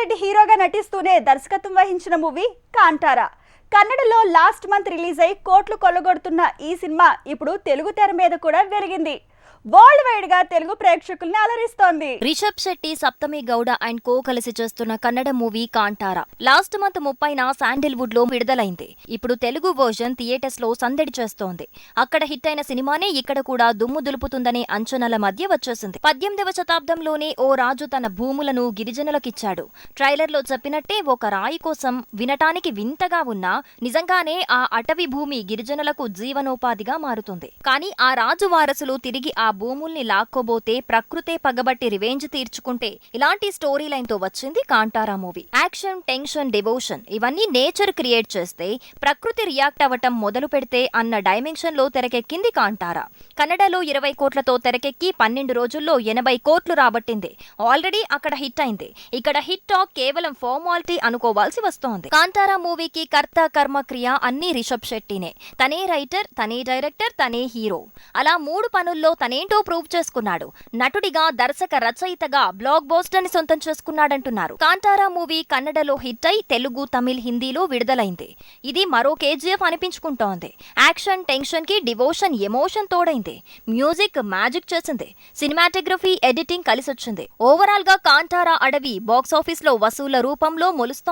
శెట్టి హీరోగా నటిస్తూనే దర్శకత్వం వహించిన మూవీ కాంటారా. కన్నడలో లాస్ట్ మంత్ రిలీజ్ అయి కోట్లు కొల్లగొడుతున్న ఈ సినిమా ఇప్పుడు తెలుగు తెర మీద కూడా వెలిగింది వరల్డ్ వైడ్గా తెలుగు ప్రేక్షకుల్ని అలరిస్తోంది. రిషబ్ శెట్టి సప్తమి గౌడ అండ్ కో కలిసి చేస్తున్న Kannada movie Kantara. Last month ముప్పైన శాండిల్వుడ్లో విడుదలైంది. ఇప్పుడు తెలుగు వర్జన్ థియేటర్స్లో సందడి చేస్తోంది. అక్కడ హిట్ అయిన సినిమానే ఇక్కడ కూడా దుమ్ము దులుపుతుందనే అంచనాల మధ్య వచ్చేసింది. పద్దెనిమిదవ శతాబ్దంలోనే ఓ రాజు తన భూములను గిరిజనులకిచ్చాడు. ట్రైలర్లో చెప్పినట్టే ఒక రాయి కోసం వినటానికి వింతగా ఉన్నా నిజంగానే ఆ అటవీ భూమి గిరిజనులకు జీవనోపాధిగా మారుతుంది. కానీ ఆ రాజు వారసులు తిరిగి ఆ భూముల్ని లాక్కోబోతే ప్రకృతే పగబట్టి రివెంజ్ తీర్చుకుంటే ఇలాంటి స్టోరీ లైన్తో వచ్చింది Kantara movie. Action tension devotion ఇవన్నీ నేచర్ క్రియేట్ చేస్తే ప్రకృతి రియాక్ట్ అవ్వటం మొదలు పెడితే అన్న డైమెన్షన్లో తెరకెక్కింది కాంటారా. కన్నడలో ఇరవై కోట్లతో తెరకెక్కి పన్నెండు రోజుల్లో ఎనభై కోట్లు రాబట్టింది. ఆల్రెడీ అక్కడ హిట్ అయింది. ఇక్కడ హిట్ టాక్ కేవలం ఫార్మాలిటీ అనుకోవాల్సి వస్తోంది. కాంతారా మూవీకి కర్త కర్మ క్రియ అన్ని రిషబ్ శెట్టినే. తనే రైటర్ తనే డైరెక్టర్ తనే హీరో. అలా మూడు పనుల్లో తనేంటో ప్రూవ్ చేసుకున్నాడు. నటుడిగా దర్శక రచయితగా బ్లాక్ బోస్టర్ని సొంతం చేసుకున్నాడంటున్నారు. కాంతారా మూవీ కన్నడలో హిట్ అయి తెలుగు తమిళ్ హిందీలో విడుదలైంది. ఇది మరో కేజీఎఫ్ అనిపించుకుంటోంది. యాక్షన్ టెన్షన్కి డివోషన్ ఎమోషన్ తోడైంది. మ్యూజిక్ మ్యాజిక్ చేసింది. సినిమాటోగ్రఫీ ఎడిటింగ్ కలిసొచ్చింది. ఓవరాల్గా కాంతారా అడవి బాక్సాఫీస్లో వసూళ్ళ రూపంలో మొలుస్తోంది.